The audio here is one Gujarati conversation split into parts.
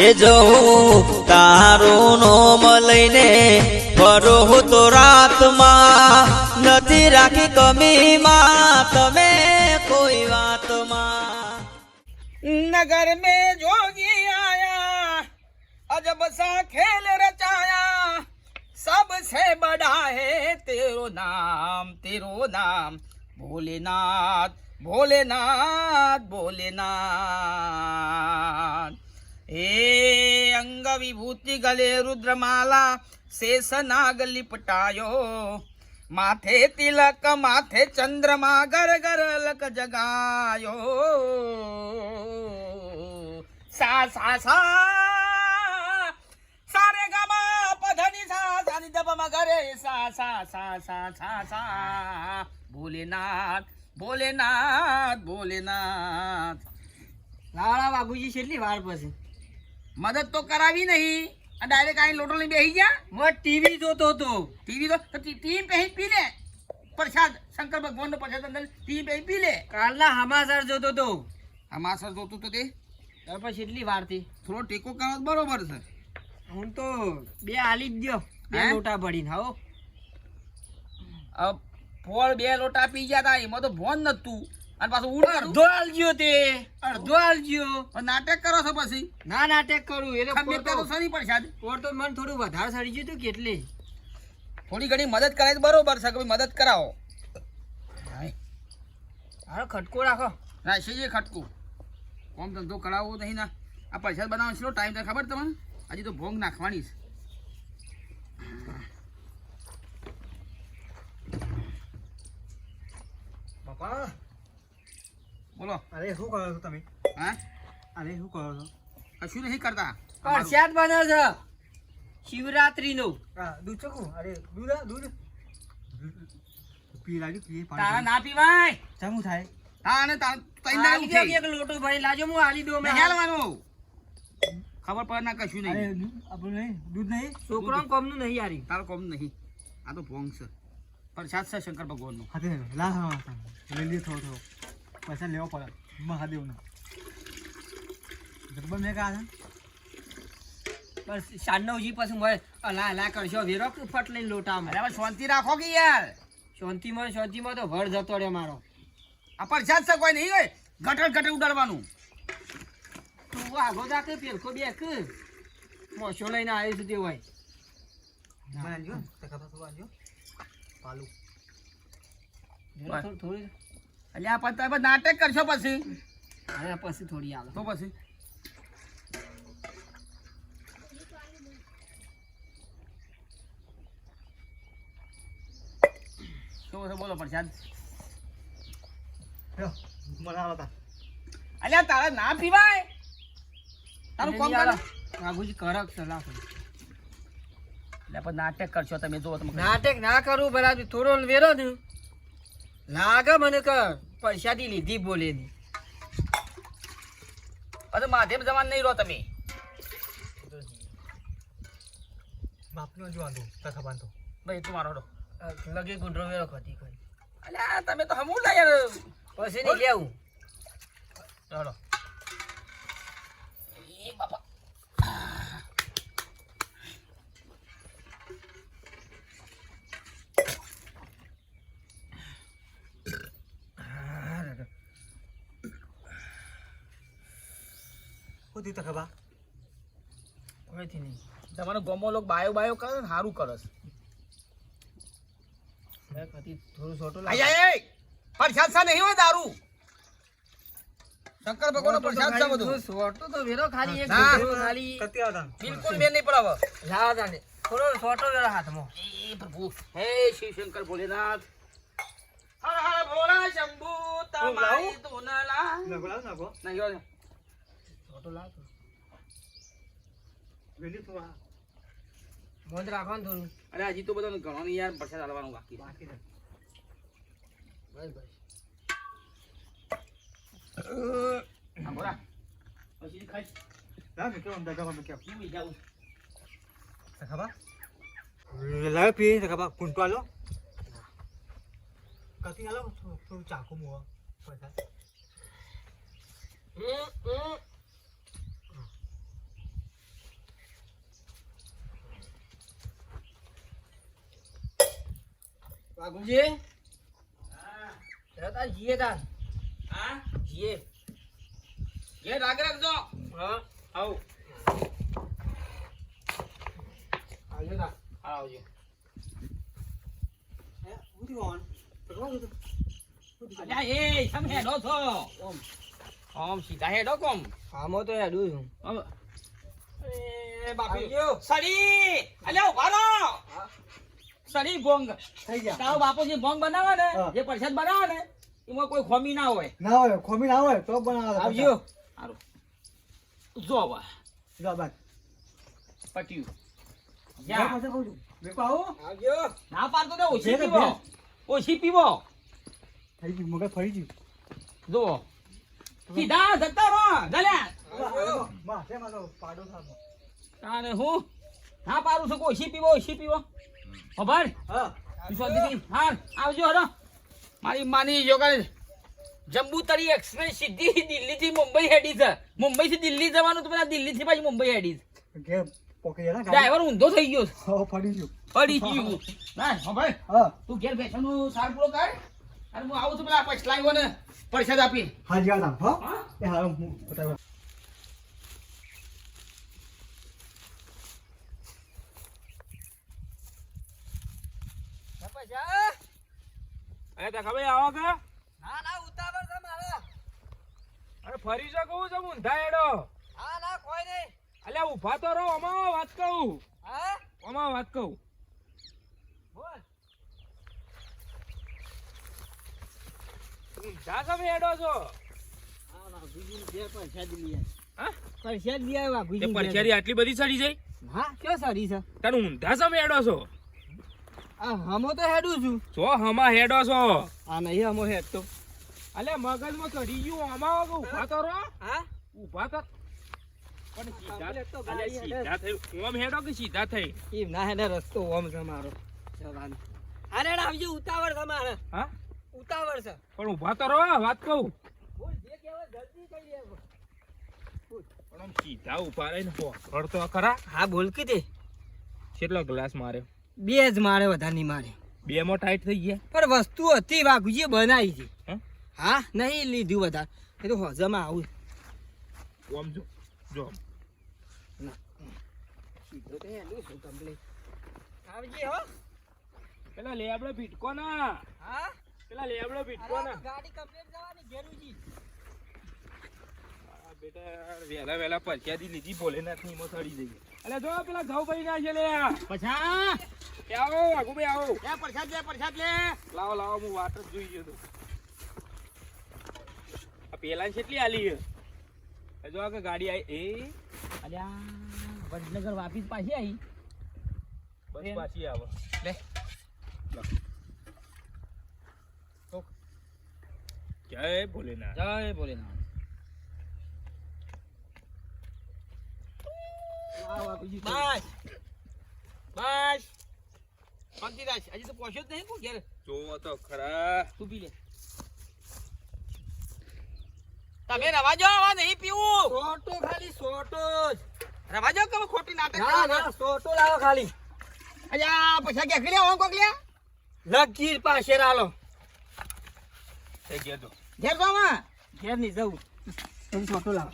એ જવું તારું નોમ લઈને ફરો હું તો રાતમાં નથી રાખી કમીમાં તમે કોઈ વાતમાં नगर में जोगी आया अजब सा खेल रचाया सबसे बड़ा है तेरो नाम तेरो नाम भोलेनाथ भोलेनाथ भोलेनाथ हे अंगविभूती गले रुद्रमाला शेषनाग लिपटायो माथे तिलक माथे चंद्रमा गर गर लक जगायो सा सा सा सारे गमा पधनी सा सा दब मगरे सा सा सा सा सा सा भोलेनाथ भोलेनाथ भोलेनाथ लाला बाबूजी शिरली वार वाळपासून મદદ તો કરાવી નહીં. ડાયરેક્ટ આઈ લોટો લઈને બેસી ગયા. હું ટીવી જોતો હતો. ટીવી તો ટીમ પહેરી પી લે. પ્રસાદ શંકર ભગવાનનો પ્રસાદ અંદર ટીમ પહેરી પી લે. કાલના હમાસર જોતો હતો. હમાસર જોતો તો તે પછી એટલી વારથી થોડો ટેકો કરો તો બરોબર છે. હું તો બે આલી જ દ્યો. બે? લોટા ભરીને હો. ફળ બે લોટા પી ગયા તા. એમાં તો ભોન નતું. અને પાછું ઉડર અડધો આલજો તે. અડધો? આલજો નાટક કરો છો પછી. ના નાટક કરું એટલે તો ખમે તો પોર તો- સરી પ્રસાદ તો મને થોડું વધારે સડી ગયું તું કેટલે થોડી ઘણી મદદ કરાય તો બરોબર છે કે મદદ કરાવો. હારો ખટકો રાખો. જે ખટકો. કોમ ધંધો કરાવવો નહીં ના. આ પ્રસાદ બનાવવાનો છે ટાઈમ તો ખબર તમને? હજી તો ભોંગ નાખવાની છે. પપ્પા બોલો. અરે શું કરો છો તમે? હા? અરે શું કરો છો? કશું નહીં કરતા. પ્રસાદ બને છે. શિવરાત્રી નો આ દૂધ ચોખ્ખું અરે દૂધ દૂધ. પી લાગ્યું પી તારા ના પીવાય? ચમું થાય. તાને તાર તઈ ના ઉઠે એક લોટો ભરી લાજો હું આલી દો મે હેલવાનું. ખબર પડે ના કશું નહીં. દૂધ આપણું નહીં. દૂધ નહીં? છોકરો કોમનું નહીં યારી. તારો કોમ નહીં. આ તો ભોંગ છે. પ્રસાદ છે શંકર ભગવાનનો. હાથે લા હા લઈ લે થોડો થોડો. પૈસા લેવો પડે. મહાદેવનો. ગરબા મેં કહા છે બસ પછી મળે અલા અલા કરશો. વેરો ફટ લઈને લોટામાં? અરે શાંતિ રાખો કે યાર? શાંતિમાં શાંતિમાં તો ભર જતો રે મારો. આ પરસાદ છે કોઈ નહીં હોય. ગટર ગટર ઉડાડવાનું. તું આગો દા કે પેલકો બે કે મોસો લઈને આવ્યો સુધી હોય. બનાવજો તકા તો આજો પાલું. થોડી એટલે આ પછી તમે નાટક કરશો પછી? હવે પછી થોડી આવે તો પછી? શું બોલો પ્રસાદ લ્યો, અલ્યા તારે ના પીવાય? તારું કોમ કર? કરો કરક છે લાખો એટલે પણ નાટક કરશો તમે જો નાટક ના કરું બરાબર થોડો વેરો ને લાગે મને કે પૈસાથી લીધી બોલે ની પછી માધ્યમ જવાન નહીં રહો તમે. બાપનો જ વાંધો કથા બાંધો ભાઈ તું મારો લગે ગુંડરો વેરો ખતી કરી અલ્યા તમે તો હમું લા યાર પછી નહીં લેવું. ચાલો એ બાપા શું થયું તકા બા હવેથી નહીં. તમારો ગમો લોક બાયો બાયો કરે ને સારું કરસ થોડું છોટું લાગે. પ્રસાદ સા નહીં હોય દારૂ. શંકર ભગવાનનો પ્રસાદ છે બધું. છોટો તો વેરો ખાલી એક ના. ખાલી. બિલકુલ બે નહીં પડાવ. લાવા જાને થોડો છોટો વેરો હાથમાં. એ પ્રભુ. હે શિવ શંકર ભોલેનાથ. હર હર ભોળા શંભુ તમારી ધૂનલા નાખો લાવ નાખો નહીં જો ને. છોટો લાવ તું. વેલી તો આ બંધ રાખો ને થોડું અરે હજી તો બધા ઘણો નહીં યાર પ્રસાદ આલવાનું બાકી. બાકી બસ બસ હા, બોલા. પછી ખાઈ લાવ મેં કેવું તકા બા મેં કેવું પીવી જાઉં. તકા બા લાવ પી તકા બા કુંટો આલો કતી આલો થોડું ચાકુ મુઓ પૈસા હમ, હમ. બાબુજી જરા તાર જીએ તાર હા જીએ ઘેર રાખ રાખજો હા આવ આવજો તાર આવજો હે હું થયું ભગવાન હું અલ્યા એ તમે હેડો છો ઓમ ઓમ સીધા હેડો કોમ આમાં તો હેડું છું હવે એ બાપી આવજો. સડી અલ્યા ઊભા રહો સડી ભોંગ થઈ ગયા. તારો બાપુજી ભોંગ બનાવે ને. જે પ્રસાદ બનાવે ને એમાં કોઈ ખોમી ના હોય. ના હોય ખોમી ના હોય તો બનાવે આવજો. સારું. જો બા જો બા પટ્યું. જા. વેપા આવો. આવજો. ના પાડતો ને ઓછી પીવો. ઓછી પીવો. થઈ ગયું મગજ ફરી ગયું. જુઓ. સીધા જતા રહો. ગલ્યા આવજો. માં પાડો થાતો. તારે હું? ના છું ઓછી પીવો ઓછી પીવો? ખબર? હા. વિશ્વાસથી હા આવજો હરો મારી માની યોગા જંબુતરી તરી એક્સપ્રેસ સીધી દિલ્હી થી મુંબઈ હેડી છે. મુંબઈથી દિલ્હી જવાનું તો પેલા દિલ્હીથી પાછી મુંબઈ હેડી છે. ડ્રાઈવર ઊંધો થઈ ગયો ફરી ગયું. પડી ગયું. ના ભાઈ હા. તું ઘેર બેસવાનું સાર પૂરો કર. અને હું આવું છું પેલા લાવ્યો ને પૈસા આપી હા જી હા? હા? એ હા હું બતાવ્યો પૈસા તે ખબર આવો કે? ના ના ઉતાવળ છે મારે. અરે ફરી જો કહું છું ઊંધા હેડો. હા ના કોઈ નહીં. અલ્યા ઊભા તો રહો અમા વાત કહું? હા? અમા વાત કહું? બોલ. ઊંધા છો? હા બાબુજી બે પૈસા જ લઈ હા? પૈસા જ લઈ આવ્યા તે આટલી બધી સડી જાય હા કયો સારી છે? તને ઊંધા તમે એડો છો? આ હમો તો હેડું છું. છો હમા હેડો છો. આ નહીં હમો હેડ તો અલ્યા મગજમાં ચડી ગયું હમા ઊભા તો રહો હા? ઊભા તો પણ સીધા કમ્પ્લેટ તો અલ્યા સીધા થઈ ઓમ હેડો કે સીધા થઈ? એમ ના હેડે રસ્તો ઓમ છે મારો. જવાનો. અરે આવજો ઉતાવળ છે મારે. હા? ઉતાવળ છે. પણ ઊભા જે રહીને ખરા. હા બોલ કીધી. કેટલો ગ્લાસ માર્યો? બે જ મારે વધારે નહીં મારે બે માં ટાઈટ થઈ ગયા? પણ વસ્તુ હતી વાઘુજીએ બનાવી છે. હે? નહીં લીધું વધારે. એ તો હજમ આવું. ઓમ જો જો સીધો તો હેડું છું complete. આવજે હો. પેલા લેબડો ભીટકો ના હા? પેલા લેબડો ભીટકો ના ગાડી કમ્પ્લીટ જવાની ઘેરુજી બેટા વેલા વેલા પરસ્યાદી લીધી ભોલેનાથની સડી જઈએ. અલે જો પેલા ઘઉં ના છે લે. પછા? આવો આગુ આવો. લે પ્રસાદ લે પ્રસાદ લે. લાવો લાવો હું વાત જ જોઈ ગયો તો. આ પેલા કેટલી આલી છે? એ જો આ કે ગાડી આવી એ? અલ્યા વડનગર વાપીસ પાછી આવી બસ પાછી આવે. લે. જય ભોલેનાથ. જય ભોલેનાથ. બસ. બસ. શાંતિ રાખ. હજી તો પહોંચ્યો જ નહીં કોઈ ઘેર. જોવો તો ખરા. તું પી લે. તમે રવાજો આવા નહીં પીવું. સોટો ખાલી સોટો જ. રવાજો કે ખોટી નાટક ના કરો? ના સોટો લાવો ખાલી. અલ્યા પૈસા ક્યાં કર્યા હોં કોક લ્યા? લગીર પાસે રાલો. થઈ ગયા તો ઘેર તો આમાં. ઘેર નહીં જવું. તમે સોટો લાવો.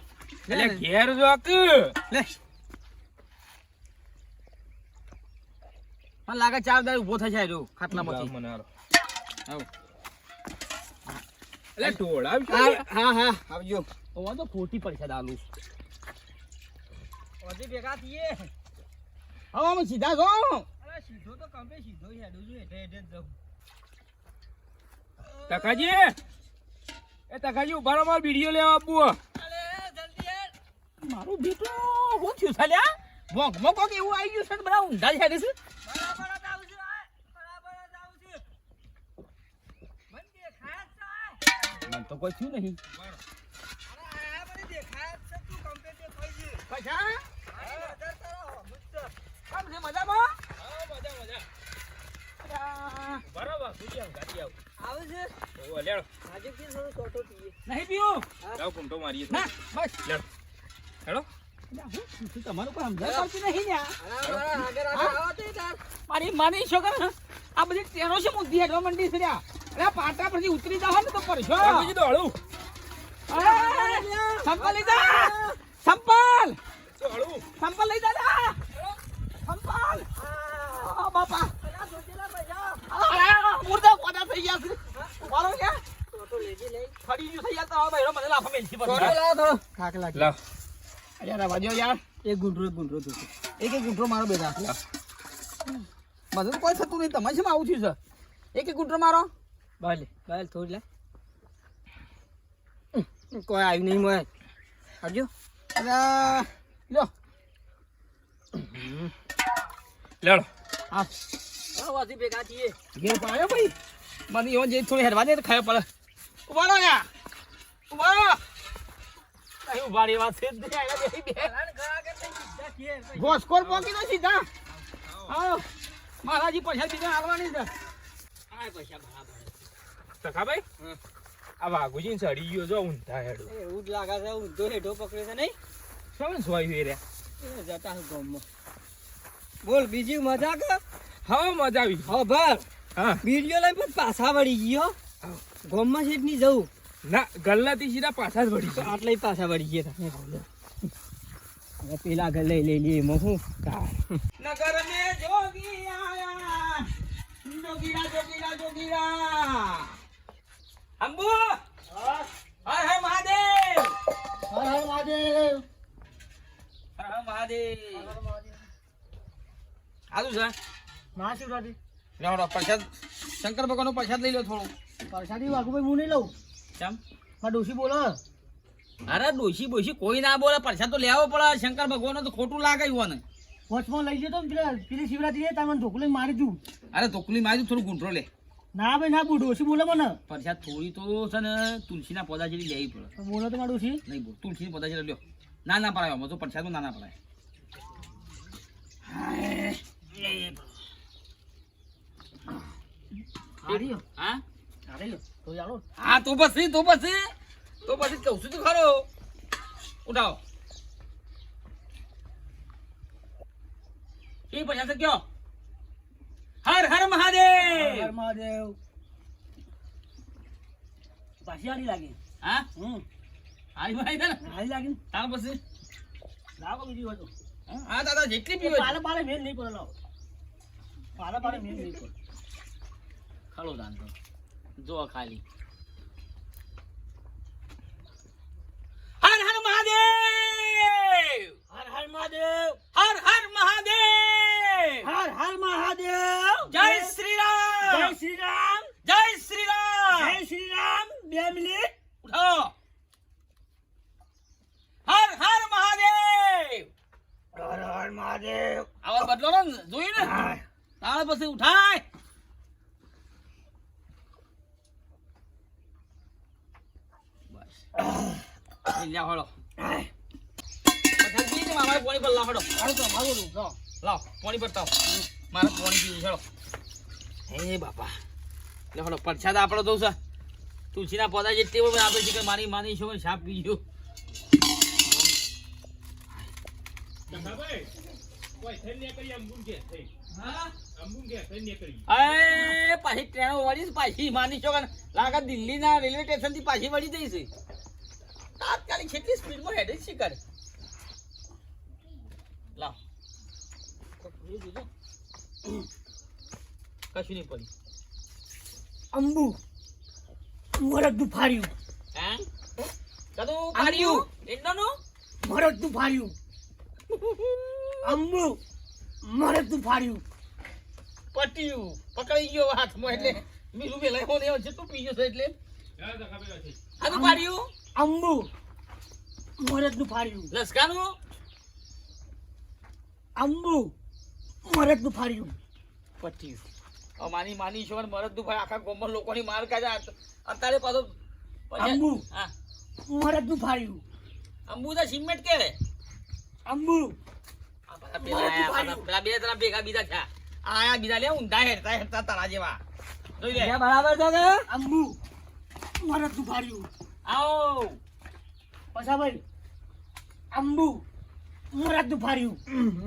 એટલે ઘેર જો કે લે. મને લાગે ચાર દાડે ઊભો થશે આ રહ્યો ખાટલામાંથી મને હારો આવ. એટલે ઢોળાવ શું હા હા હા. આવજો. ઓવા તો ખોટી પૈસા દાલુ ઓજી ભેગા થઈએ. હવે અમે સીધા જો અરે સીધો તો કંપે સીધો હેડું છું એટલે એટલે જ જવું તકાજી એ તકાજી ઊભા મારો વીડિયો લેવા આપવું અરે જલ્દી યાર મારું બેટો હું થયું સાલ્યા મોક મોકો કે એવું આવી ગયું છે ને બધા ઊંધા છે બરાબર જ આવું છું આ. બરાબર જ આવું છું મને દેખાય જ છે મને તો કોઈ થયું નહીં. મારી માની છોકરા આ બધી ટ્રેનો છે મુદ્દી હેડવા મંડી છે. અરે પાટા પરથી ઉતરી જાવ ને તો પરશો બીજી તો હળું સંપલ લઈ જા. સંપલ. દોડું સંપલ લઈ જા સંપલ. આ બાપા. મુર્દા કોદા થઈ ગયા છે. ફરી ગયું થઈ ગયા તો આ મને લાફા મેલથી લાગે. લાવ. અરે રવા યાર. એક ગુંઠરો એક ગુંઠરો તો એક મારો બેટા બધું તો કોઈ થતું નહીં. તમારે આવું થયું છે? એક એક ગુંઠરો મારો. બાલે બાલે થોડી લે. કોઈ આવ્યું નહીં મોય આવજો. અરે લ્યો લેડો. હા આવાથી ભેગા થઈએ. ઘેર પાડ્યો ભાઈ? મને એવો જે થોડી હેરવા દે તો ખાયો પડે. ઊભા રહો યાર ઊભા રહો. અહીં ઊભા રહી વાત છે. ઘોસકોર પોકી દો સીધા આવો. મહારાજી પૈસા બીજા હાલવાની છે. સખાભાઈ આ વાઘુજી સડી ગયો જો ઊંધા હેડો. એવું જ લાગે છે ઊંધો હેઠો પકડે છે નહીં? શું સોય રે? જતા હું ગામમાં. બોલ બીજી મજા કે? હા મજા આવી. હા ભાઈ હા. વીડિયો લઈને પણ પાછા વળી ગયો ગામમાં સીટની જવું? ના ગલ્લાથી સીધા પાછા જ વળી ગયા. આટલે પાછા વળી ગયા તમે બોલો પેલા આગળ લઈ લઈ લઈએ એમાં શું નગર મેં જોગી આયા. જોગીરા જોગીરા જોગીરા. અંબુ! હર હર મહાદેવ! હર હર મહાદેવ. હર હર મહાદેવ! આલુ છે? મહાશિવરાત્રી લેવડો પ્રસાદ. શંકર ભગવાનનો પ્રસાદ લઈ લો થોડું. પરસાદી વાઘુભાઈ હું નહીં લઉં. કેમ? આ ડોશી બોલો. અરે ડોશી બોશી કોઈ ના બોલે. પ્રસાદ તો લેવો પડે શંકર ભગવાન તો ખોટું લાગે યુવાને વચમાં લઈ જતો ને પેલા શિવરાત્રી તમે ઢોકલી મારી દઉં અરે ઢોકલી મારી થોડું ગુંઠો લે. ના ભાઈ ના બોલ. ડોશી બોલે મને. પરસાદ થોડી તો છે ને તુલસીના પોદા જેવી લેવી પડે. બોલો તો મારા ડોશી નહીં બોલ. તુલસી પોદા જેવી લ્યો. ના ના પડાય આમાં. તો પ્રસાદમાં ના ના પડાય. હા. તો ચાલો. હા તો પછી તો પછી. તો પછી કહું છું તો ખરો. ઉઠાવો. એ પૈસા તો કયો? હર હર મહાદેવ! હર મહાદેવ. પાછી હારી લાગે. હા? હમ. હારી ભાઈ દે હારી લાગે તાર પછી? લાવો બીજી વાતો હા દાદા જેટલી પીવો પાલે પાલે મેલ નહીં પડે લાવો. પાલે પાલે મેલ નહીં પડે. ખાલો દાન તો જો ખાલી. હર હર મહાદેવ! હર હર મહાદેવ. હર હર મહાદેવ! હર હર મહાદેવ. મિનિટ ઉઠો હર હર મહાદેવ! હર હર મહાદેવ. આવા બદલો ને જોયું ને તારે પછી ઉઠાય. લ્યા હળો. મામાએ પાણી પર લાવ હળો હાલો તો મારું રૂપ લાવો. પાણી પર તાવ. મારે પાણી પીવું છે હળો. હે બાપા. લે હળો પ્રસાદ આપણો દઉં છે તુલસીના પૌધા જેટલી પણ આપે છે કે મારી માની છો સાપ એ પાછી ટ્રેનો વળી પાછી માની છો લાગે દિલ્હીના રેલવે સ્ટેશનથી પાછી વળી જઈ છે તાત્કાલિક કેટલી સ્પીડમાં હેડે છે કરે લાવ. કશું નહીં પડી અંબુ. મરદ દુફાર્યું હે? કદું પાડ્યું એટલાનું મરદ દુફાર્યું અંબુ મરદ દુફાર્યું પટ્યું. પકડી ગયો હાથમાં એટલે મીલું પેલા હોને જેટલું પી ગયો છે એટલે. કદું પાડ્યું અંબુ મરદ દુફાર્યું લસકાનું? અંબુ મરદ પટ્યું. માની માની ઈશ્વર મરદ ભાઈ આખા ગામમાં લોકોની માર કાઢ્યા અત્યારે પાછો અંબુ. હા. મરદ દુફાર્યું અંબુદા સિમેન્ટ કે અંબુ. પેલા આયા, બે ત્રણ ભેગા બીજા થયા. આયા બીજા લે ઊંધા હેરતા હેરતા તારા જેવા. જોઈ લે. બરાબર છે કે? અંબુ. મરદ દુફાર્યું આવો. પછા ભાઈ અંબુ. મરદ દુફાર્યું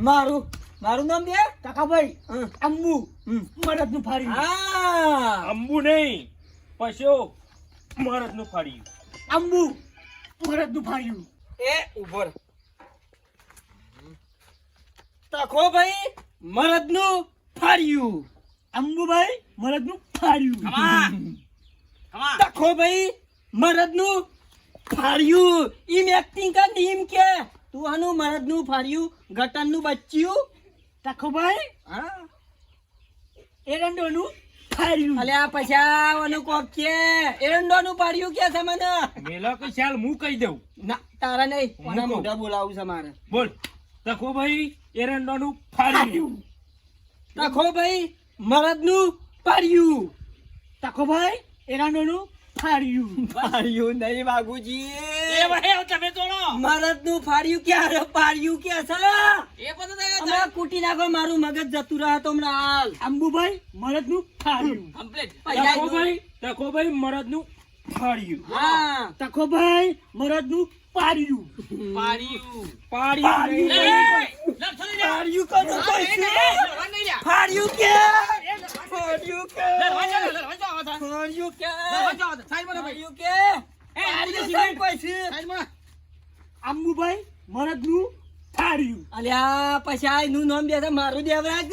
મારું. મારું નામ દે કાકાભાઈ. અંબુ. મરદનું ફાડી. હા. અંબુ નહીં. પશો મરદનું ફાડ્યું. અંબુ. મરદનું ફાડ્યું. એ ઊભો તખો ભાઈ મરદનું ફાડ્યું. અંબુભાઈ મરદનું ફાડ્યું. તખો ભાઈ મરદનું ફાડ્યું. ઈમ એક્ટિંગ કર નીમ ઈમ કે તું આનું મરદનું ફાડ્યું ગટરનું બચ્યું. કાકાભાઈ હા? એરંડોનું ફાડ્યું અલે આ પૈસા કોક કે એરંડોનું પાડ્યું કે છે મને? મેલો કે ચાલ હું કહી દઉં. ના તારા નહીં. મોઢા બોલાવું છે મારે? બોલ. તકો ભાઈ એરંડોનું ફાડ્યું તખો ભાઈ મરદનું પાડ્યું. કાકાભાઈ એરંડોનું ફાડ્યું. ફાડ્યું નહીં બાગુજી એ ભાઈ તમે તોડો મરદનું ફાડ્યું ક્યારે? પાડ્યું કે છે? એ બધું હમણાં કૂટી નાખો મારું મગજ જતું રહે તો હમણાં હાલ. અંબુભાઈ મરદનું ફાડ્યું. તકો ભાઈ તકો ભાઈ મરદનું ફાડ્યું. હા. તકોભાઈ મરદનું પાડ્યું. પાડ્યું. પાડ્યું. પાડ્યું કોનું કોઈ છે? ફાડ્યું કે ફાડ્યું you ફાડ્યું કે ફાડ્યું કે ફાડ્યું છે કોઈ છે? અંબુભાઈ મરદનું ફાડ્યું અલ્યા પછી આ એનું નામ દે છે મારું દેવરાજ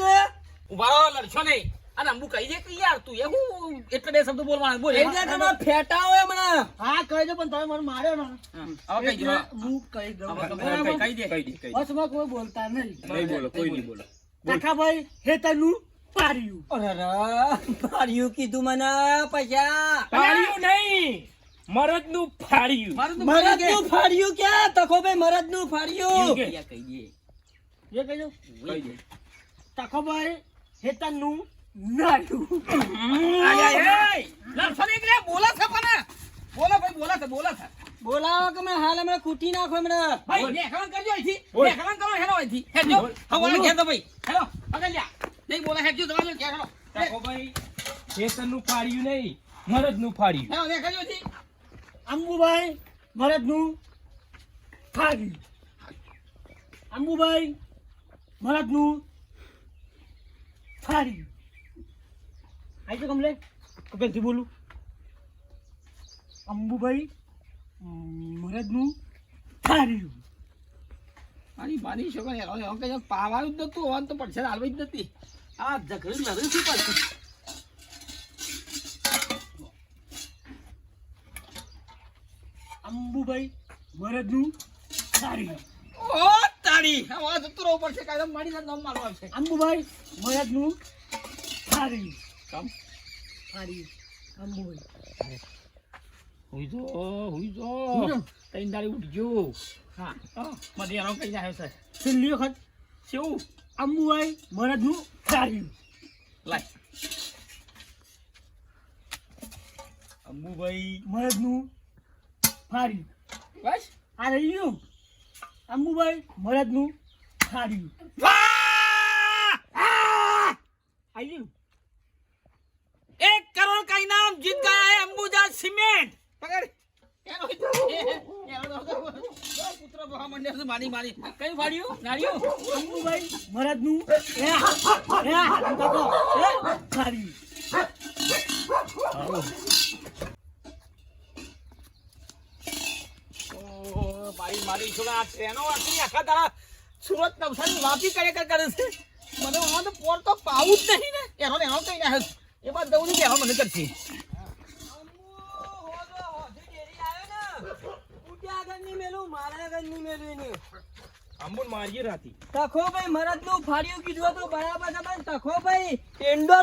એટલે તમે ફેટા હોય હમણાં હા કહી દો પણ તમે મને માર્યો ને એટલે હું કહી દઉં બસમાં કોઈ બોલતા નહીં નહીં બોલો, કોઈ નહીં બોલો કાકાભાઈ હેતરનું પાડ્યું. અરે પાર્યું કીધું મને પૈસા. પાર્યું નહીં. મરદનું ફાડ્યું. મરદનું ફાડ્યું ક્યાં તખો ભાઈ મરદનું ફાડ્યું. એવું કે? એ કહી દો. કહી દે. કાકાભાઈ હેતરનું નાડ્યું બોલાવો કે મેં હાલ હમણાં કૂટી નાખો હમણાં. તકો ભાઈ. ખેતરનું ફાડ્યું નહીં મરદનું ફાડ્યું અંબુભાઈ મરદનું ફાડ્યું અંબુભાઈ મરદનું ફાડ્યું આવી તો કમલે કપેલથી બોલું. અંબુભાઈ મરદનું ફાડ્યું મારી માની શકો ને હવે હવે કઈ પાવાનું જ નતું હોવાનું તો પડશે હાલવી જ નથી આ ઝઘડી લડ્યું શું પાછું અંબુભાઈ મરદનું તારી ઓ તારી હવે જતું રહેવું પડશે કાયદો મારી સાથે નામ મારવા છે અંબુભાઈ મરદનું તારી કામ તારી અંબુભાઈ હુઈ જો હુઈ જો તૈન દાડી ઉઠજો હા હા મને એનો કઈ જાય છે છેલ્લી વખત કેવું અંબુભાઈ મરદનું કાર્યું લાય. અંબુભાઈ મરદનું ફાર્યું બસ. આ રહી ગયું. અંબુભાઈ મરદનું ફાર્યું આવ્યું એક કરોડ કા ઇનામ જીત ગયા હે અંબુજા સિમેન્ટ. પકડ. મારી મારી છોકરા આ ટ્રેનો આખી સુરત નવસારી વાપી કરે કરે કરે છે મને તો પોર તો પાવું જ નહીં ને એનો એનો કઈ ના એ દઉં નહીં એનો મને કરશે અંબુન મારીએ રાતી. તખો ભાઈ મરદનું ફાડ્યું કીધું તો બરાબર તખો ભાઈ ટેંડો